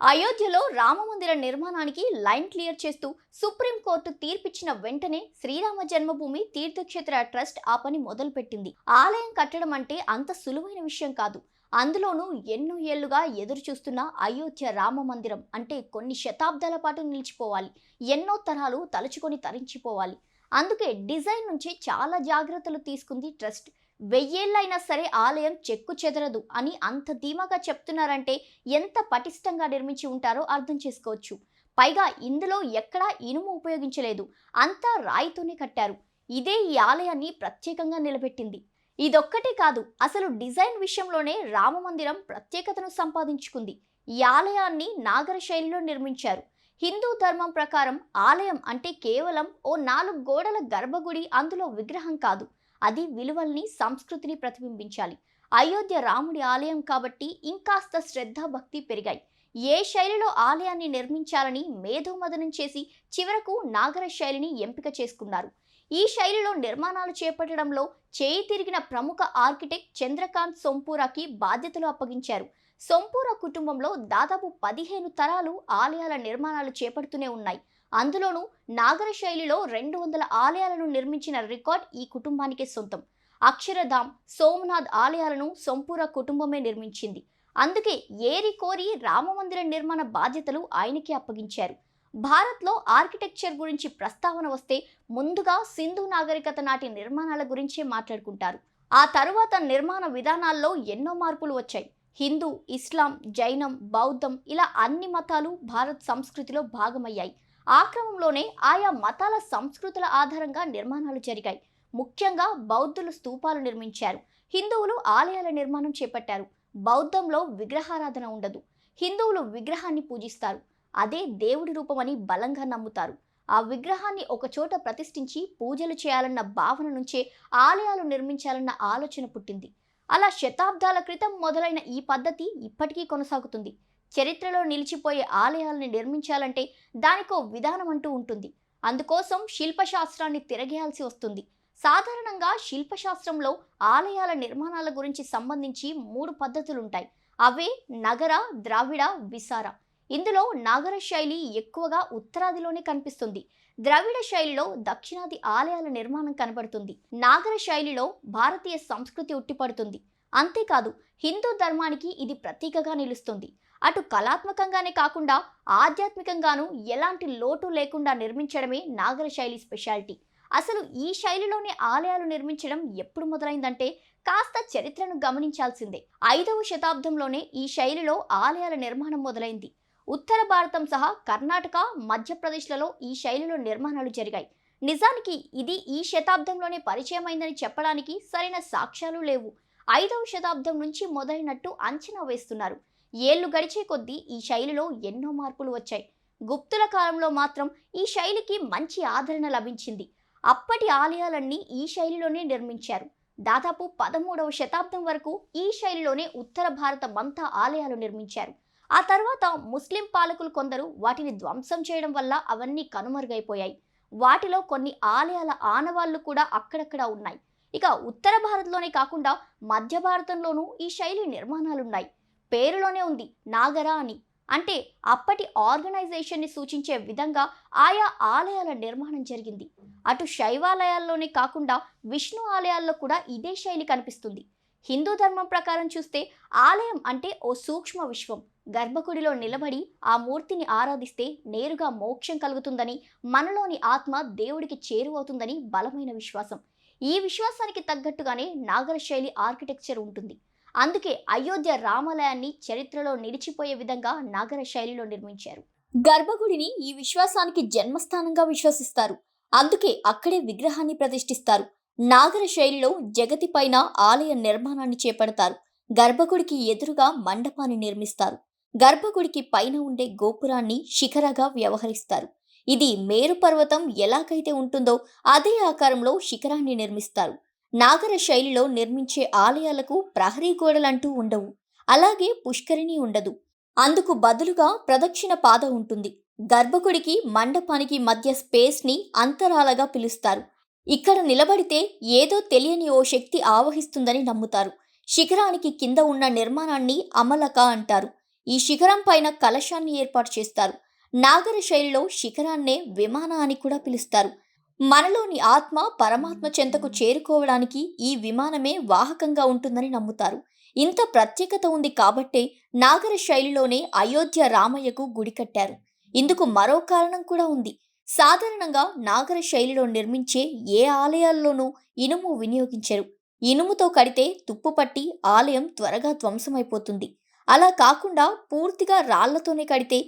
అయోధ్యలో రామమందిర నిర్మాణానికి లైన్ క్లియర్ చేస్తూ సుప్రీంకోర్టు తీర్పిచ్చిన వెంటనే శ్రీరామ జన్మభూమి తీర్థక్షేత్ర ట్రస్ట్ ఆ పని మొదలుపెట్టింది. ఆలయం కట్టడం అంటే అంత సులువైన విషయం కాదు. అందులోనూ ఎన్నో ఏళ్ళుగా ఎదురుచూస్తున్న అయోధ్య రామ మందిరం అంటే కొన్ని శతాబ్దాల పాటు నిలిచిపోవాలి. ఎన్నో తరాలు తలుచుకొని తరించిపోవాలి. అందుకే డిజైన్ నుంచి చాలా జాగ్రత్తలు తీసుకుంది ట్రస్ట్. వెయ్యేళ్ళైనా సరే ఆలయం చెక్కు చెదరదు అని అంత ధీమాగా చెప్తున్నారంటే ఎంత పటిష్టంగా నిర్మించి ఉంటారో అర్థం చేసుకోవచ్చు. పైగా ఇందులో ఎక్కడా ఇనుము ఉపయోగించలేదు. అంతా రాయితోనే కట్టారు. ఇదే ఈ ఆలయాన్ని ప్రత్యేకంగా నిలబెట్టింది. ఇదొక్కటే కాదు అసలు డిజైన్ విషయంలోనే రామమందిరం ప్రత్యేకతను సంపాదించుకుంది. ఈ ఆలయాన్ని నాగర శైలిలో నిర్మించారు. హిందూ ధర్మం ప్రకారం ఆలయం అంటే కేవలం ఓ నాలుగు గోడల గర్భగుడి అందులో విగ్రహం కాదు. అది విలువల్ని సంస్కృతిని ప్రతిబింబించాలి. అయోధ్య రాముడి ఆలయం కాబట్టి ఇంకాస్త శ్రద్ధ భక్తి పెరిగాయి. ఏ శైలిలో ఆలయాన్ని నిర్మించాలని మేధోమదనం చేసి చివరకు నాగర శైలిని ఎంపిక చేసుకున్నారు. ఈ శైలిలో నిర్మాణాలు చేపట్టడంలో చేయి తిరిగిన ప్రముఖ ఆర్కిటెక్ట్ చంద్రకాంత్ సొంపూరాకి బాధ్యతలు అప్పగించారు. సొంపూర కుటుంబంలో దాదాపు పదిహేను తరాలు ఆలయాల నిర్మాణాలు చేపడుతూనే ఉన్నాయి. అందులోనూ నాగర శైలిలో రెండు వందల ఆలయాలను నిర్మించిన రికార్డ్ ఈ కుటుంబానికే సొంతం. అక్షరధామ్ సోమనాథ్ ఆలయాలను సొంపూర కుటుంబమే నిర్మించింది. అందుకే ఏరి కోరి రామమందిర నిర్మాణ బాధ్యతలు ఆయనకే అప్పగించారు. భారత్లో ఆర్కిటెక్చర్ గురించి ప్రస్తావన వస్తే ముందుగా సింధు నాగరికత నాటి నిర్మాణాల గురించే మాట్లాడుకుంటారు. ఆ తరువాత నిర్మాణ విధానాల్లో ఎన్నో మార్పులు వచ్చాయి. హిందూ ఇస్లాం జైనం బౌద్ధం ఇలా అన్ని మతాలు భారత్ సంస్కృతిలో భాగమయ్యాయి. ఆ క్రమంలోనే ఆయా మతాల సంస్కృతుల ఆధారంగా నిర్మాణాలు జరిగాయి. ముఖ్యంగా బౌద్ధులు స్తూపాలు నిర్మించారు. హిందువులు ఆలయాల నిర్మాణం చేపట్టారు. బౌద్ధంలో విగ్రహారాధన ఉండదు. హిందువులు విగ్రహాన్ని పూజిస్తారు. అదే దేవుడి రూపమని బలంగా నమ్ముతారు. ఆ విగ్రహాన్ని ఒకచోట ప్రతిష్ఠించి పూజలు చేయాలన్న భావన నుంచే ఆలయాలు నిర్మించాలన్న ఆలోచన పుట్టింది. అలా శతాబ్దాల క్రితం మొదలైన ఈ పద్ధతి ఇప్పటికీ కొనసాగుతుంది. చరిత్రలో నిలిచిపోయే ఆలయాలను నిర్మించాలంటే దానికో విధానం అంటూ ఉంటుంది. అందుకోసం శిల్పశాస్త్రాన్ని తిరగేయాల్సి వస్తుంది. సాధారణంగా శిల్పశాస్త్రంలో ఆలయాల నిర్మాణాల గురించి సంబంధించి మూడు పద్ధతులు ఉంటాయి అవే నగర ద్రావిడ విసార. ఇందులో నాగర శైలి ఎక్కువగా ఉత్తరాదిలోనే కనిపిస్తుంది. ద్రవిడ శైలిలో దక్షిణాది ఆలయాల నిర్మాణం కనబడుతుంది. నాగర శైలిలో భారతీయ సంస్కృతి ఉట్టిపడుతుంది. అంతేకాదు హిందూ ధర్మానికి ఇది ప్రతీకగా నిలుస్తుంది. అటు కళాత్మకంగానే కాకుండా ఆధ్యాత్మికంగానూ ఎలాంటి లోటు లేకుండా నిర్మించడమే నాగర శైలి స్పెషాలిటీ. అసలు ఈ శైలిలోనే ఆలయాలు నిర్మించడం ఎప్పుడు మొదలైందంటే కాస్త చరిత్రను గమనించాల్సిందే. ఐదవ శతాబ్దంలోనే ఈ శైలిలో ఆలయాల నిర్మాణం మొదలైంది. ఉత్తర భారతం సహా కర్ణాటక మధ్యప్రదేశ్లలో ఈ శైలిలో నిర్మాణాలు జరిగాయి. నిజానికి ఇది ఈ శతాబ్దంలోనే పరిచయమైందని చెప్పడానికి సరైన సాక్ష్యాలు లేవు. ఐదవ శతాబ్దం నుంచి మొదలైనట్టు అంచనా వేస్తున్నారు. ఏళ్ళు గడిచే కొద్దీ ఈ శైలిలో ఎన్నో మార్పులు వచ్చాయి. గుప్తుల కాలంలో మాత్రం ఈ శైలికి మంచి ఆదరణ లభించింది. అప్పటి ఆలయాలన్నీ ఈ శైలిలోనే నిర్మించారు. దాదాపు పదమూడవ శతాబ్దం వరకు ఈ శైలిలోనే ఉత్తర భారతమంతా ఆలయాలు నిర్మించారు. ఆ తర్వాత ముస్లిం పాలకులు కొందరు వాటిని ధ్వంసం చేయడం వల్ల అవన్నీ కనుమరుగైపోయాయి. వాటిలో కొన్ని ఆలయాల ఆనవాళ్ళు కూడా అక్కడక్కడ ఉన్నాయి. ఇక ఉత్తర భారత్లోనే కాకుండా మధ్య భారతంలోనూ ఈ శైలి నిర్మాణాలున్నాయి. పేరులోనే ఉంది నాగర అని. అంటే అప్పటి ఆర్గనైజేషన్ని సూచించే విధంగా ఆయా ఆలయాల నిర్మాణం జరిగింది. అటు శైవాలయాల్లోనే కాకుండా విష్ణు ఆలయాల్లో కూడా ఇదే శైలి కనిపిస్తుంది. హిందూ ధర్మం ప్రకారం చూస్తే ఆలయం అంటే ఓ సూక్ష్మ విశ్వం. గర్భగుడిలో నిలబడి ఆ మూర్తిని ఆరాధిస్తే నేరుగా మోక్షం కలుగుతుందని మనలోని ఆత్మ దేవుడికి చేరువవుతుందని బలమైన విశ్వాసం. ఈ విశ్వాసానికి తగ్గట్టుగానే నాగర శైలి ఆర్కిటెక్చర్ ఉంటుంది. అందుకే అయోధ్య రామాలయాన్ని చరిత్రలో నిలిచిపోయే విధంగా నాగర శైలిలో నిర్మించారు. గర్భగుడిని ఈ విశ్వాసానికి జన్మస్థానంగా విశ్వసిస్తారు. అందుకే అక్కడే విగ్రహాన్ని ప్రతిష్ఠిస్తారు. నాగర శైలిలో జగతి పైన ఆలయ నిర్మాణాన్ని చేపడతారు. గర్భగుడికి ఎదురుగా మండపాన్ని నిర్మిస్తారు. గర్భగుడికి పైన ఉండే గోపురాన్ని శిఖరగా వ్యవహరిస్తారు. ఇది మేరు పర్వతం ఎలాగైతే ఉంటుందో అదే ఆకారంలో శిఖరాన్ని నిర్మిస్తారు. నాగర శైలిలో నిర్మించే ఆలయాలకు ప్రహరీ గోడలంటూ ఉండవు. అలాగే పుష్కరిణి ఉండదు. అందుకు బదులుగా ప్రదక్షిణ పాద ఉంటుంది. గర్భగుడికి మండపానికి మధ్య స్పేస్ని అంతరాలగా పిలుస్తారు. ఇక్కడ నిలబడితే ఏదో తెలియని ఓ శక్తి ఆవహిస్తుందని నమ్ముతారు. శిఖరానికి కింద ఉన్న నిర్మాణాన్ని అమలక అంటారు. ఈ శిఖరం పైన కలశాన్ని ఏర్పాటు చేస్తారు. నాగర శైలిలో శిఖరాన్నే విమాన అని కూడా పిలుస్తారు. మనలోని ఆత్మ పరమాత్మ చెంతకు చేరుకోవడానికి ఈ విమానమే వాహకంగా ఉంటుందని నమ్ముతారు. ఇంత ప్రత్యేకత ఉంది కాబట్టే నాగర శైలిలోనే అయోధ్య రామయ్యకు గుడి కట్టారు. ఇందుకు మరో కారణం కూడా ఉంది. సాధారణంగా నాగర శైలిలో నిర్మించే ఏ ఆలయాల్లోనూ ఇనుము వినియోగించరు. ఇనుముతో కడితే తుప్పుపట్టి ఆలయం త్వరగా ధ్వంసమైపోతుంది. అలా కాకుండా పూర్తిగా రాళ్ళతోనే కడితే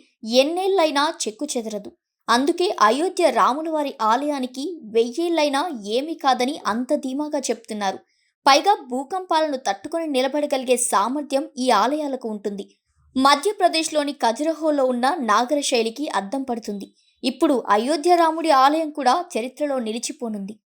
ఎన్నేళ్ళైనా చెక్కు చెదరదు. అందుకే అయోధ్య రాములవారి వారి ఆలయానికి వెయ్యేళ్ళైనా ఏమీ కాదని అంత ధీమాగా చెప్తున్నారు. పైగా భూకంపాలను తట్టుకొని నిలబడగలిగే సామర్థ్యం ఈ ఆలయాలకు ఉంటుంది. మధ్యప్రదేశ్లోని ఖజురహోలో ఉన్న నాగర శైలికి అద్దం పడుతుంది. ఇప్పుడు అయోధ్య రాముడి ఆలయం కూడా చరిత్రలో నిలిచిపోనుంది.